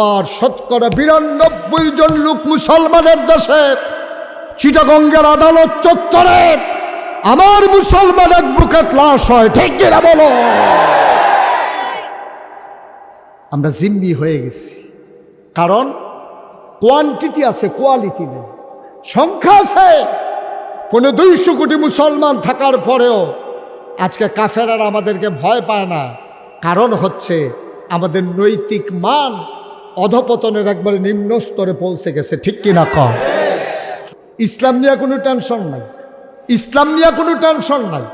আমার শতকরা বিরানব্বই জন লোক মুসলমানের দেশে, চিটাগঙ্গের আদালত চত্বরে আমার মুসলমানের বুকে লাশ হয়, ঠিক কিনা বলো? আমরা জিম্মি হয়ে গেছি। কারণ কোয়ান্টিটি আছে কোয়ালিটি নেই। সংখ্যা আছে। কোনো দুইশো কোটি মুসলমান থাকার পরেও আজকে কাফেরারা আমাদেরকে ভয় পায় না। কারণ হচ্ছে আমাদের নৈতিক মান অধপতনের একবারে নিম্ন স্তরে পৌঁছে গেছে, ঠিক কিনা কম ইসলাম নিয়ে কোনো টেনশন নাই। ইসলাম নিয়ে কোনো টেনশন নাই।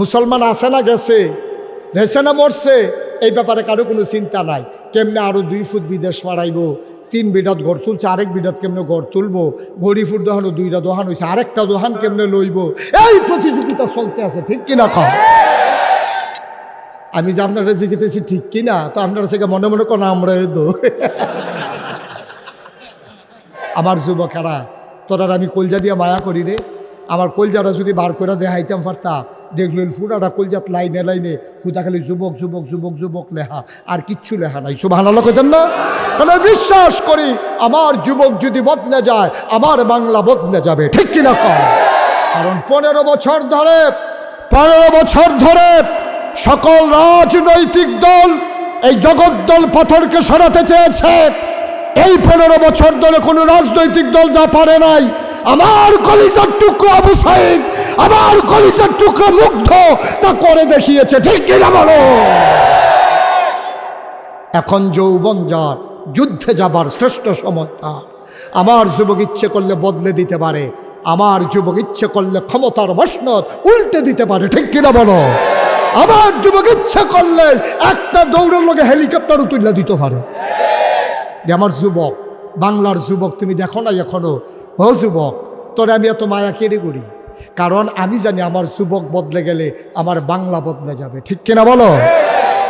মুসলমান আসে না গেছে গেছে না মরছে, এই ব্যাপারে কারও কোনো চিন্তা নাই। কেমনে আরও দুই ফুট বিদেশ মারাইব তিন বিডাত গড় তুলছে, আরেক বিডাত কেমনে গড় তুলবো? গরিফুর দোহানো দুইটা দোহান হয়েছে আরেকটা দোহান কেমনে লইব? এই প্রতিযোগিতা চলতে আছে, ঠিক কিনা কম আমি যে আপনারা জিজ্ঞেতেছি ঠিক কিনা তো আপনারা থেকে মনে মনে কোনো আমরা দো আমার যুবকেরা তোরার আমি কলজা দিয়ে মায়া করি রে। আমার কলজাটা যদি বার করে দেখাইতাম পারতাম দেখলেন, ফুটাটা কলজাত লাইনে লাইনে। হুদা খালি যুবক যুবক যুবক যুবক লেহা। আর কিচ্ছু লেখা নাই। শুভ হানালো কইতেন না? তাহলে বিশ্বাস করি, আমার যুবক যদি বদলে যায়, আমার বাংলা বদলে যাবে। ঠিক কিনা? কারণ পনেরো বছর ধরে, পনেরো বছর ধরে সকল রাজনৈতিক দল এই জগদ্দল পাথরকে সরাতে চেয়েছে। এই পনেরো বছর ধরে কোনো রাজনৈতিক দল যা পারে নাই। আমার কলিজার টুকরো আবু সাইদ, আমার কলিজার টুকরো মুগ্ধ, তা করে দেখিয়েছে। ঠিক কিনা বলো? এখন যৌবন যার, যুদ্ধে যাবার শ্রেষ্ঠ সময় তার। আমার যুবক ইচ্ছে করলে বদলে দিতে পারে, আমার যুবক ইচ্ছে করলে ক্ষমতার বসনত উল্টে দিতে পারে। ঠিক কিনা বলো? আমার যুবক ইচ্ছা করলে একটা দৌড়ের লোকে হেলিকপ্টারও তুলে দিতে পারে। আমার যুবক, বাংলার যুবক, তুমি দেখো না এখনও। ও যুবক, তোরে আমি এত মায়া কেড়ে করি? কারণ আমি জানি আমার যুবক বদলে গেলে আমার বাংলা বদলে যাবে। ঠিক কিনা বলো?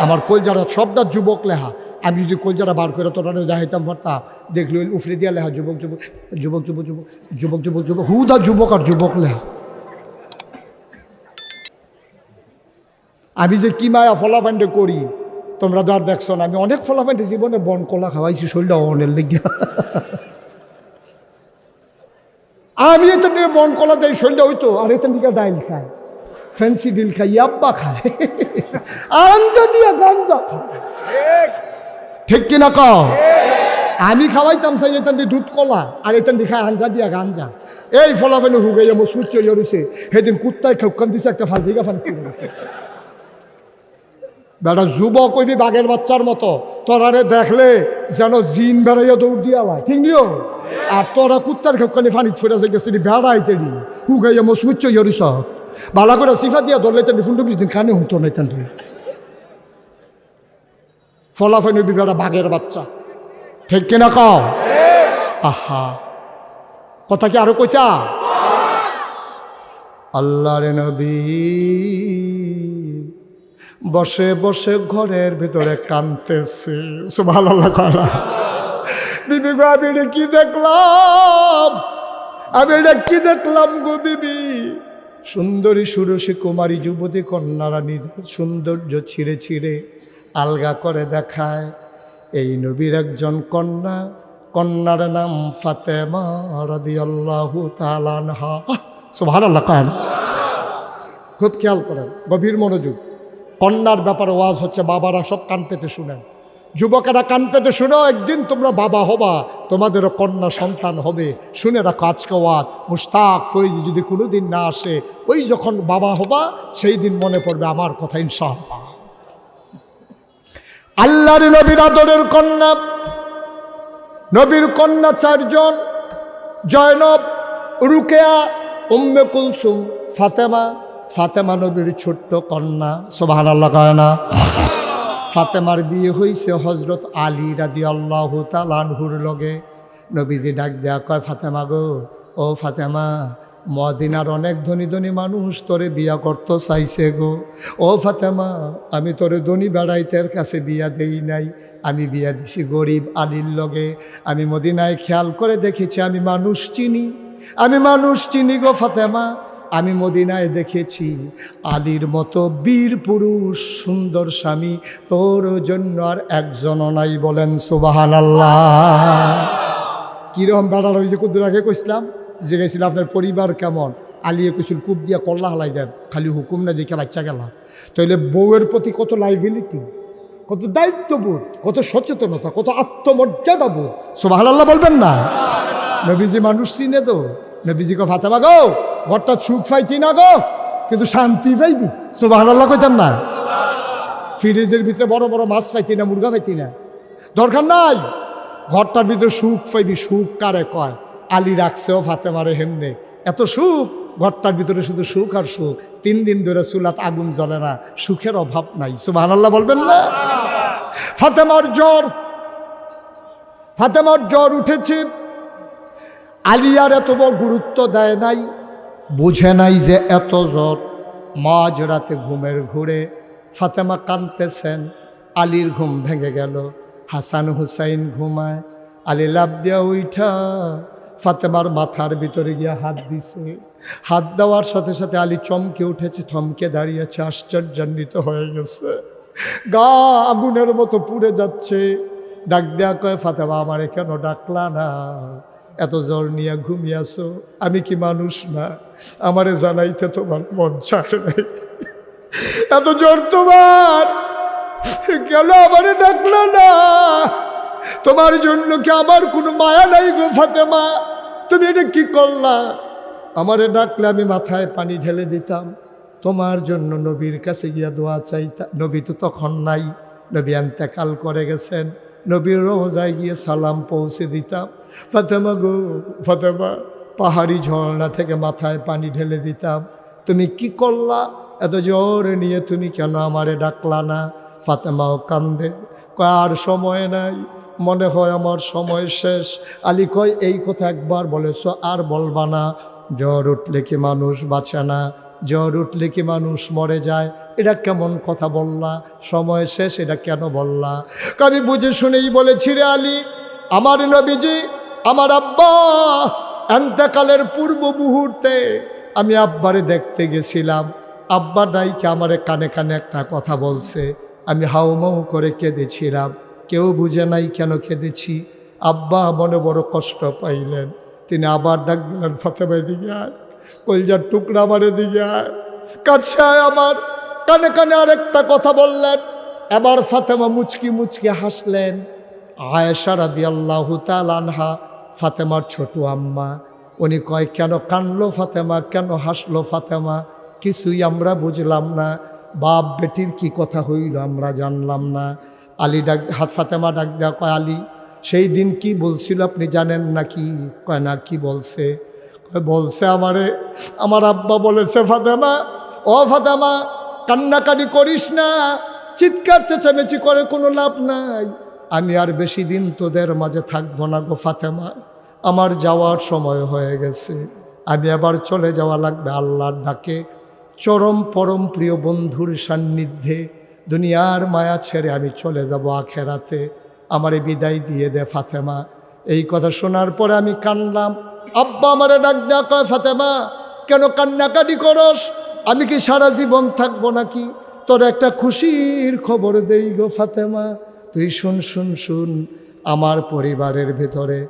আমার কলজারা সবটা যুবক লেহা আমি যদি কলজারা বার করে তোরা দেখাইতাম পারতাম দেখলি উফরে দিয়া লেহা যুবক যুবক যুবক যুবক যুবক যুবক যুবক যুবক হুদা যুবক আর যুবক লেহা আমি যে কি মায়া ফলাফান্ডে করি, তোমরা তো আর দেখছ না। আমি অনেক ফলাফান্ডে জীবনে বন, কলা খাওয়াইছি, শরীরটা অনের লেগে আমি এত বন, কলা দেয় শরীরটা হইতো আর এত দিকে ডাইল খায়। ফ্যান্সি ডিল খায়। ইয়াব্বা খায় আঞ্জা দিয়া গাঞ্জা খায়। ঠিক কিনা ক? আমি খাওয়াইতাম সাই এতান দুধ, কলা, আর এতান খায় আঞ্জা দিয়া গাঞ্জা। এই ফলাফানি আমার সূর্য ইয়রুছে সেদিন কুত্তায় খেউকান দিছে, একটা ফাল দিকে ফান বেটা যুবক কইবি বাঘের বাচ্চার মতো। তোরারে দেখলে যেন জিন বেড়াইয়া দৌড় দিয়া লাই ঠিক নিও? আর তোরা কুত্তার খেপখানি ফানি ছড়া যাই গেছিলি বেড়াইতে দি হুগাইয়া মো সুচ্চ ইয়রিস বালা করে সিফা দিয়া ধরলে তেন ফুন্ডু বিশ দিন কানে হতো না তেন ফলাফল নবী বেড়া বাঘের বাচ্চা। ঠিক কিনা কও? আহা। কথা কি আরও কইতা? আল্লাহরে নবী বসে বসে ঘরের ভিতরে কানতেছে ভালো লাগা বিবি আমি এটা কি দেখলাম? আমি এটা কি দেখলাম গো বিবি? সুন্দরী সুরসী কুমারী যুবতী কন্যারা নিজের সৌন্দর্য ছিঁড়ে ছিঁড়ে আলগা করে দেখায়। এই নবীর একজন কন্যা, কন্যার নাম ফাতেমা রাদিয়াল্লাহু খুব খেয়াল করেন, গভীর মনোযোগ। কন্যার ব্যাপারে ওয়াজ হচ্ছে, বাবারা সব কান পেতে শুনেন। যুবকেরা, কান পেতে শুনেও একদিন তোমরা বাবা হবা, তোমাদেরও কন্যা সন্তান হবে। শুনে রাখো আজকে ওয়াজ। মুস্তাক ফৈজ যদি কোনো দিন না আসে, ওই যখন বাবা হবা, সেই দিন মনে পড়বে আমার কথা, ইনশাআল্লাহ। আল্লাহর নবীর আদরের কন্যা, নবীর কন্যা চারজন, জয়নব, রুকেয়া, উম্মে কুলসুম, ফাতেমা ফাতেমা নবীর ছোট্ট কন্যা সোভান আল্লাহ কয় না? ফাতেমার বিয়ে হয়েছে হজরত আলী রাদি আল্লাহ তালানহুর লগে। নবীজি ডাক দেয়া কয়, ফাতেমা গো, ও ফাতেমা, মদিনার অনেক ধনী ধনী মানুষ তোরে বিয়া করতে চাইছে গো। ও ফাতেমা, আমি তোরে ধনী বেড়াইতের কাছে বিয়া দেই নাই, আমি বিয়া দিছি গরিব আলীর লগে। আমি মদিনায় খেয়াল করে দেখেছি, আমি মানুষ চিনি। আমি মানুষ চিনি গো ফাতেমা আমি মদিনায় দেখেছি আলীর মতো বীর পুরুষ, সুন্দর স্বামী। তোর জন্য আর একজনও নাই বলেন সুবাহান আল্লাহ কিরম বেড়ার হয়েছে কুদ্দুর? আগে কইছিলাম যে গেছিলাম আপনার পরিবার কেমন? আলিয়ে কইছিল কূপ দিয়া কল্লা হালাই দেন, খালি হুকুম না দেখে বাচ্চা গেলা। তাইলে বউয়ের প্রতি কত লাইবিলিটি কত দায়িত্ববোধ, কত সচেতনতা, কত আত্মমর্যাদা বোধ। সোবাহ আল্লাহ বলবেন না। নবীজি মানুষ চিনে তো। নবীজি কো ফাতেমা ঘরটা সুখ পাইতি না গো, কিন্তু শান্তি পাইবি। সোবাহ আল্লাহ কইতেন না। ফ্রিজের ভিতরে বড় বড় মাছ পাইতি না, মুরগা পাইতি না। দরকার নাই। ঘরটার ভিতরে সুখ পাইবি, সুখ কারে কয়? আলী রাখছেও ফাতেমারে হেমনে। এত সুখ, ঘরটার ভিতরে শুধু সুখ আর সুখ। তিন দিন ধরে চুলাত আগুন জ্বলে না, সুখের অভাব নাই। সুবাহ বলবেন না? ফাতেমার জ্বর ফাতেমার জ্বর উঠেছে। আলিয়ার এত বড় গুরুত্ব দেয় নাই। বুঝে নাই যে এত জ্বর মাঝ রাতে ঘুমের ঘুরে ফাতেমা কাঁদতেছেন, আলীর ঘুম ভেঙে গেল। হাসান হুসাইন ঘুমায়, আলী লাভ দিয়া উঠা ফাতেমার মাথার ভিতরে গিয়ে হাত দিছে। হাত দেওয়ার সাথে সাথে আলী চমকে উঠেছে, থমকে দাঁড়িয়েছে, আশ্চর্যান্বিত হয়ে গেছে। গা আগুনের মতো পুড়ে যাচ্ছে। ডাক দেয়া কয়, ফাতেমা, আমারে কেন ডাকলা না? এত জ্বর নিয়ে ঘুমিয়াছো? আমি কি মানুষ না? আমারে জানাইতে তোমার মন ছাড়ে নাই। এত জ্বর তোমার! কেন আমারে ডাকলা না? তোমার জন্য কি আমার কোনো মায়া নাই গো ফাতেমা? তুমি এটা কি করলা? আমারে ডাকলে আমি মাথায় পানি ঢেলে দিতাম। তোমার জন্য নবীর কাছে গিয়া দোয়া চাইতা নবী তো তখন নাই। নবী আন্তেকাল করে গেছেন। নবীর রোজায় গিয়ে সালাম পৌঁছে দিতাম। ফাতেমা গো, ফাতেমা, পাহাড়ি ঝর্ণা থেকে মাথায় পানি ঢেলে দিতাম। তুমি কি করলা? এত জোর নিয়ে তুমি কেন আমারে ডাকলা না? ফাতেমাও কান্দে আর সময় নাই, মনে হয় আমার সময় শেষ। আলী কয়, এই কথা একবার বলেছ, আর বলবা না। জ্বর উঠলে কি মানুষ বাঁচে না? জ্বর উঠলে কি মানুষ মরে যায়? এটা কেমন কথা বললা? সময় শেষ, এটা কেন বললা? আমি বুঝে শুনেই বলেছি রে আলী, আমার নবীজি, আমার আব্বা, এন্তকালের পূর্ব মুহূর্তে আমি আব্বারে দেখতে গেছিলাম। আব্বা ডাইকে আমারে কানে কানে একটা কথা বলছে। আমি হাউমাউ করে কেঁদেছিলাম। কেউ বুঝে নাই কেন কেঁদেছি? আব্বা মনে বড় কষ্ট পাইলেন। তিনি আবার ডাক দিলেন ফাতেমাই দিকে আয়। কলজার টুকরা আমারে দিকে কাছে আমার কানে কানে আরেকটা কথা বললেন। এবার ফাতেমা মুচকি মুচকি হাসলেন। আয়েশা রাদি আল্লাহ ফাতেমার ছোট আম্মা। উনি কয়, কেন কানলো ফাতেমা? কেন হাসলো ফাতেমা? কিছুই আমরা বুঝলাম না। বাপ বেটির কি কথা হইল আমরা জানলাম না। আলী ডাক, হাত ফাতেমা ডাক দেওয়া কয়, আলী, সেই দিন কি বলছিল আপনি জানেন নাকি? কয়, না, কি বলছে? বলছে আমারে, আমার আব্বা বলেছে, ফাতেমা, ও ফাতেমা, কান্নাকাটি করিস না, চিৎকার চেঁচামেচি করে কোনো লাভ নাই। আমি আর বেশি দিন তোদের মাঝে থাকব না গো ফাতেমা, আমার যাওয়ার সময় হয়ে গেছে। আমি আবার চলে যাওয়া লাগবে আল্লাহর ডাকে। চরম পরম প্রিয় বন্ধুর সান্নিধ্যে, দুনিয়ার মায়া ছেড়ে আমি চলে যাব আখেরাতে। আমারে বিদায় দিয়ে দে ফাতেমা। এই কথা শোনার পরে আমি কানলাম আব্বা আমারে ডাক দেওয়া কয়, ফাতেমা, কেন কান্নাকাটি করস? আমি কি সারা জীবন থাকব নাকি? তোর একটা খুশির খবর দেই গো, ফাতেমা। তুই শুন শুন শুন, আমার পরিবারের ভেতরে,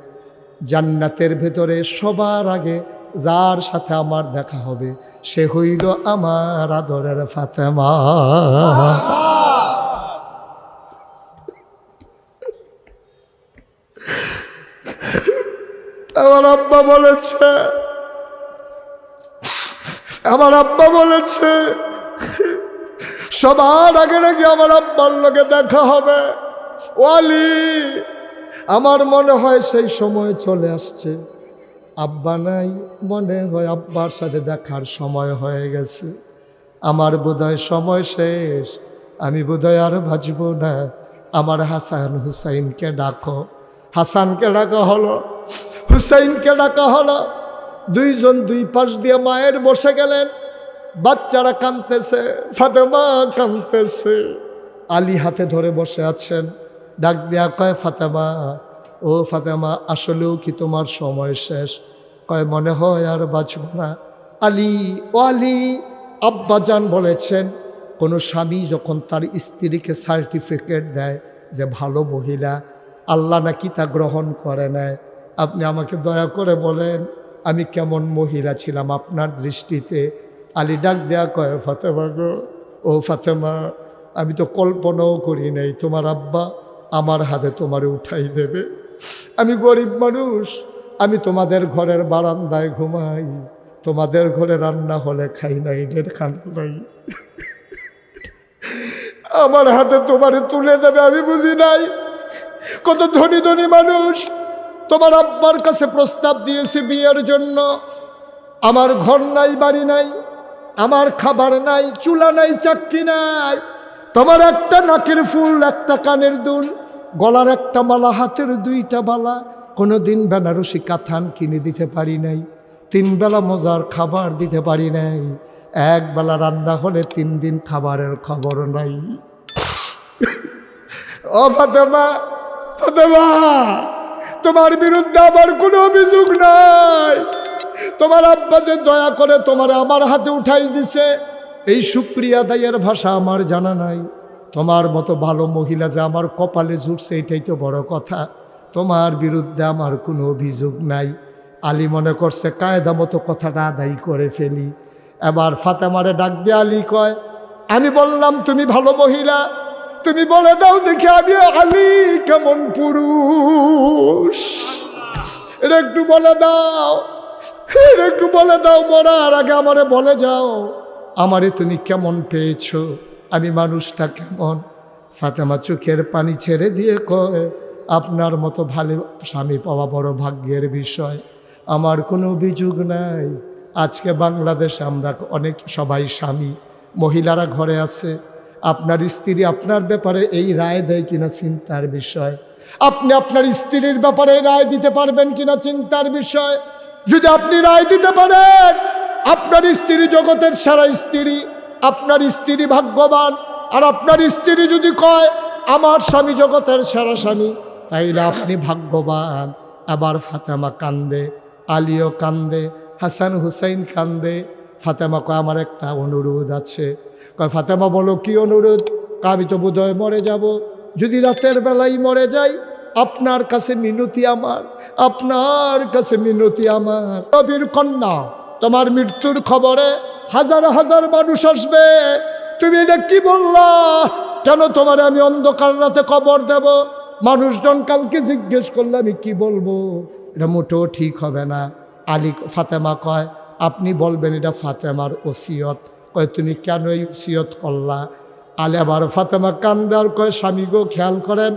জান্নাতের ভেতরে সবার আগে যার সাথে আমার দেখা হবে, সে হইল আমার আদরের ফাতেমা। আমার আব্বা বলেছে। আমার আব্বা বলেছে, সবার আগে নাকি আমার আব্বার লোকে দেখা হবে। ওয়ালি, আমার মনে হয় সেই সময় চলে আসছে। আব্বা নাই, মনে হয় আব্বার সাথে দেখার সময় হয়ে গেছে। আমার বোধহয় সময় শেষ, আমি বোধহয় আর বাঁচব না। আমার হাসান হুসাইনকে ডাকো। হাসানকে ডাকা হলো হুসাইনকে ডাকা হলো, দুইজন দুই পাশ দিয়ে মায়ের বসে গেলেন, বাচ্চারা কাঁদতেছে, ফাতেমা কাঁদতেছে। আলী হাতে ধরে বসে আছেন, ডাক দেয়া কয়, ফাতেমা, ও ফাতেমা, আসলেও কি তোমার সময় শেষ? কয়, মনে হয় আর বাঁচব না। আলী, ও আলী আব্বাজান বলেছেন, কোনো স্বামী যখন তার স্ত্রীকে সার্টিফিকেট দেয় যে ভালো মহিলা আল্লাহ নাকি তা গ্রহণ করে নেয় আপনি আমাকে দয়া করে বলেন, আমি কেমন মহিলা ছিলাম আপনার দৃষ্টিতে? আলী ডাক দেয়া কয়, ফাতেমা গো, ও ফাতেমা, আমি তো কল্পনাও করি নাই, তোমার আব্বা আমার হাতে তোমারে উঠাই দেবে। আমি গরিব মানুষ, আমি তোমাদের ঘরের বারান্দায় ঘুমাই, তোমাদের ঘরে রান্না হলে খাই নাই এদের খানা নাই। আমার হাতে তোমারে তুলে দেবে, আমি বুঝি নাই। কত ধনী ধনী মানুষ। তোমার আব্বার কাছে প্রস্তাব দিয়েছে বিয়ের জন্য। আমার ঘর নাই, বাড়ি নাই, আমার খাবার নাই, চুলা নাই চাক্কি নাই। তোমার একটা নাকের ফুল, একটা কানের দুল, গলার একটা মালা, হাতের দুইটা বালা। কোনো দিন বেনারসি কাথান কিনে দিতে পারি নাই। তিন বেলা মজার খাবার দিতে পারি নাই। এক বেলা রান্না হলে তিন দিন খাবারের খবর নাই। ও ফাতেমা, তোমার বিরুদ্ধে আমার কোনো অভিযোগ নাই। তোমার আব্বা যে দয়া করে তোমার আমার হাতে উঠাই দিছে, এই সুপ্রিয়া দায়ের ভাষা আমার জানা নাই। তোমার মতো ভালো মহিলা যে আমার কপালে জুটছে, এটাই তো বড় কথা। তোমার বিরুদ্ধে আমার কোনো অভিযোগ নাই। আলী মনে করছে, কায়দা মতো কথাটা আদায় করে ফেলি। এবার ফাতেমারে ডাক দিয়ে আলী কয়, আমি বললাম তুমি ভালো মহিলা তুমি বলে দাও দেখি আমি আলী কেমন পুরুষ। এটা একটু বলে দাও। এটা একটু বলে দাও, মরার আগে আমারে বলে যাও। আমারে তুমি কেমন পেয়েছ? আমি মানুষটা কেমন? ফাতেমা চোখের পানি ছেড়ে দিয়ে কয়, আপনার মতো ভালো স্বামী পাওয়া বড় ভাগ্যের বিষয়। আমার কোনো অভিযোগ নাই। আজকে বাংলাদেশে আমরা অনেক সবাই স্বামী। মহিলারা ঘরে আছে। আপনার স্ত্রী আপনার ব্যাপারে এই রায় দেয় কিনা চিন্তার বিষয়। আপনি আপনার স্ত্রীর ব্যাপারে রায় দিতে পারবেন কিনা চিন্তার বিষয়। যদি আপনি রায় দিতে পারেন, আপনার স্ত্রী জগতের সারা স্ত্রী, আপনার স্ত্রী ভাগ্যবান, আর আপনার স্ত্রী যদি কয়, আমার স্বামী জগতের সারা স্বামী তাইলে আপনি ভাগ্যবান। আবার ফাতেমা কান্দে, আলিও কান্দে, হাসান হুসাইন কান্দে। ফাতেমা কয় আমার একটা অনুরোধ আছে। কয়, ফাতেমা বলো, কি অনুরোধ? আমি তো বোধহয় মরে যাব। যদি রাতের বেলায় মরে যাই, আপনার কাছে মিনতি আমার, আপনার কাছে মিনতি আমার। কবির কন্যা, তোমার মৃত্যুর খবরে হাজার হাজার মানুষ আসবে। তুমি এটা কি বললা? কেন তোমার আমি অন্ধকার রাতে কবর দেব? মানুষজন কালকে জিজ্ঞেস করলে আমি কি বলব? এটা মোটেও ঠিক হবে না। আলী ফাতেমা কয়, আপনি বলবেন এটা ফাতেমার ওসিয়ত। কয়, তুমি কেন এই ওসিয়ত করলা? আলে আবার ফাতেমা কান্দার কয়, স্বামী গো, খেয়াল করেন,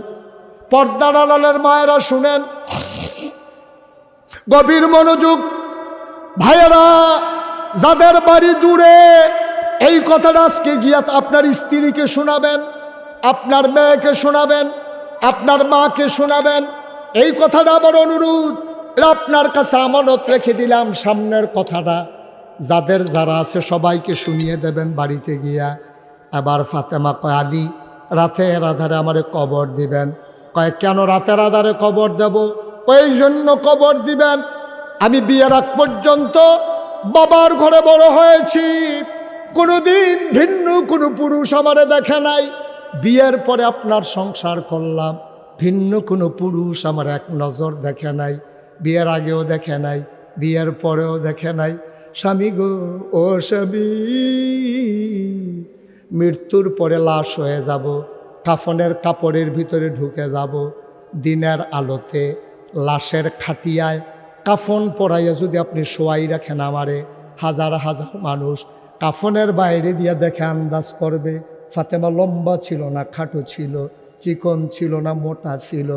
পর্দার আড়ালের মায়েরা শুনেন, গভীর মনোযোগ, ভাইয়েরা, যাদের বাড়ি দূরে, এই কথাটা আজকে গিয়া আপনার স্ত্রীকে শোনাবেন, আপনার মেয়েকে শোনাবেন, আপনার মাকে শোনাবেন। এই কথাটা আমার অনুরোধ, আপনার কাছে আমানত রেখে দিলাম সামনের কথাটা। যাদের যারা আছে সবাইকে শুনিয়ে দেবেন বাড়িতে গিয়া। এবার ফাতেমা কয়, আলী রাতের আধারে আমারে কবর দিবেন। কয়, কেন রাতের আধারে কবর দেব? ওই জন্য কবর দিবেন। আমি বিয়ের আগ পর্যন্ত বাবার ঘরে বড় হয়েছি। কোনোদিন ভিন্ন কোনো পুরুষ আমারে দেখে নাই। বিয়ের পরে আপনার সংসার করলাম। ভিন্ন কোনো পুরুষ আমার এক নজর দেখে নাই। বিয়ের আগেও দেখে নাই। বিয়ের পরেও দেখে নাই। স্বামী গো, ও স্বামী, মৃত্যুর পরে লাশ হয়ে যাব, কাফনের কাপড়ের ভিতরে ঢুকে যাব, দিনের আলোতে লাশের খাটিয়ায় কাফন পরাইয়া যদি আপনি শোয়াই রাখেন আমারে, হাজার হাজার মানুষ কাফনের বাইরে দিয়ে দেখে আন্দাজ করবে, ফাতেমা লম্বা ছিল না, খাটো ছিল, চিকন ছিল না, মোটা ছিল,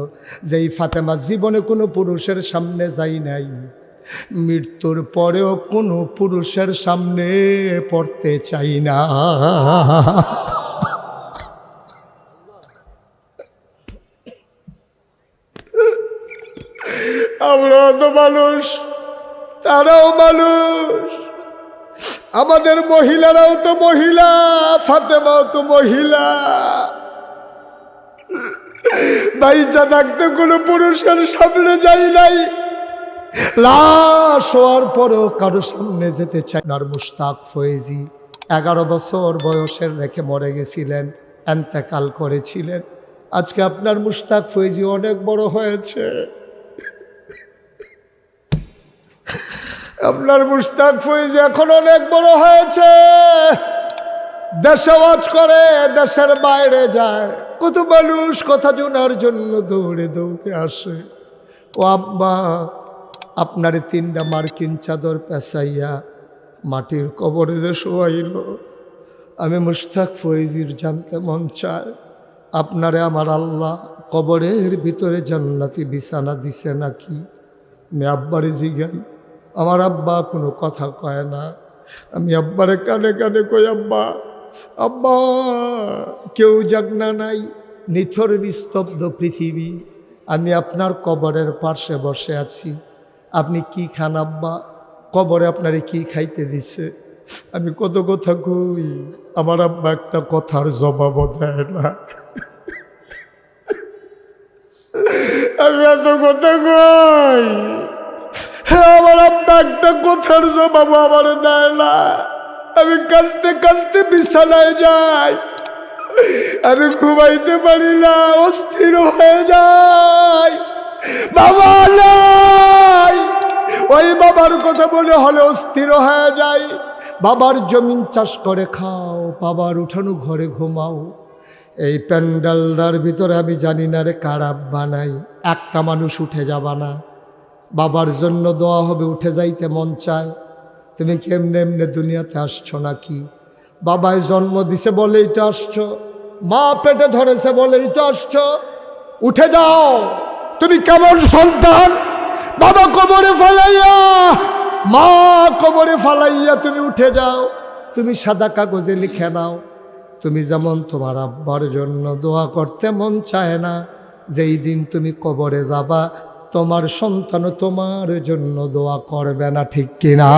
যেই ফাতেমা জীবনে কোনো পুরুষের সামনে যাই নাই। মৃত্যুর পরেও কোনো পুরুষের সামনে পড়তে চাই না। আমরা তো মানুষ, তারাও মানুষ। আমাদের মহিলারাও তো মহিলা, ফাতেমাও তো মহিলা। বাইচা থাকতে কোনো পুরুষের সামনে যাই নাই। লাশ হওয়ার পরেও কারও সামনে যেতে চায় না। আর মুশতাক ফয়েজি, এগারো বছর বয়সের রেখে মরে গেছিলেন, এন্তেকাল করেছিলেন। আজকে আপনার মুশতাক ফয়েজি অনেক বড় হয়েছে। আপনার মুশতাক ফয়েজি এখন অনেক বড় হয়েছে। দেশে ওয়াজ করে, দেশের বাইরে যায়। কত মানুষ কথা শোনার জন্য দৌড়ে দৌড়ে আসে। ও আব্বা আপনার তিনটা মার্কিন চাদর পেঁচাইয়া মাটির কবরে যে শোয়াইল। আমি মুশতাক ফয়েজির জানতে মন চায়, আপনারে আমার আল্লাহ কবরের ভিতরে জান্নাতি বিছানা দিছে নাকি? আমি আব্বারে জিগাই, আমার আব্বা কোনো কথা কয় না। আমি আব্বারে কানে কানে কই, আব্বা আব্বা, কেউ জাগনা নাই নিথর নিস্তব্ধ পৃথিবী। আমি আপনার কবরের পাশে বসে আছি। আপনি কি খান আব্বা? কবরে আপনারে কি খাইতে দিছে? আমি কত কথা কই, আমার আব্বা একটা কথার জবাবও দেয় না। আমি এত কথা কই? হ্যাঁ আমার আব্বা একটা কথার জবাব আমার দেয় না। আমি কাঁদতে কাঁদতে বিছানায় যাই। আমি ঘুমাইতে পারি না, অস্থির হয়ে যাই। বাবা নাই। ওই বাবার কথা বলে হলে অস্থির হয়ে যাই বাবার জমিন চাষ করে খাও, বাবার উঠানো ঘরে ঘুমাও। এই প্যান্ডালটার ভিতরে আমি জানি না রে কারাপ বানাই একটা মানুষ উঠে যাবা না। বাবার জন্য দোয়া হবে, উঠে যাইতে মন চায়। তুমি কেমনে এমনে দুনিয়াতে আসছো নাকি? বাবাই জন্ম দিছে বলেই তো আসছো, মা পেটে ধরেছে বলেই তো আসছো। উঠে যাও। তুমি কেমন সন্তান? বাবা কবরে ফালাইয়া, মা কবরে ফালাইয়া তুমি উঠে যাও। তুমি সাদা কাগজে লিখে নাও। তুমি যেমন তোমার আব্বার জন্য দোয়া করতে মন চায় না, যেই দিন তুমি কবরে যাবা, তোমার সন্তানও তোমার জন্য দোয়া করবে না, ঠিক কিনা?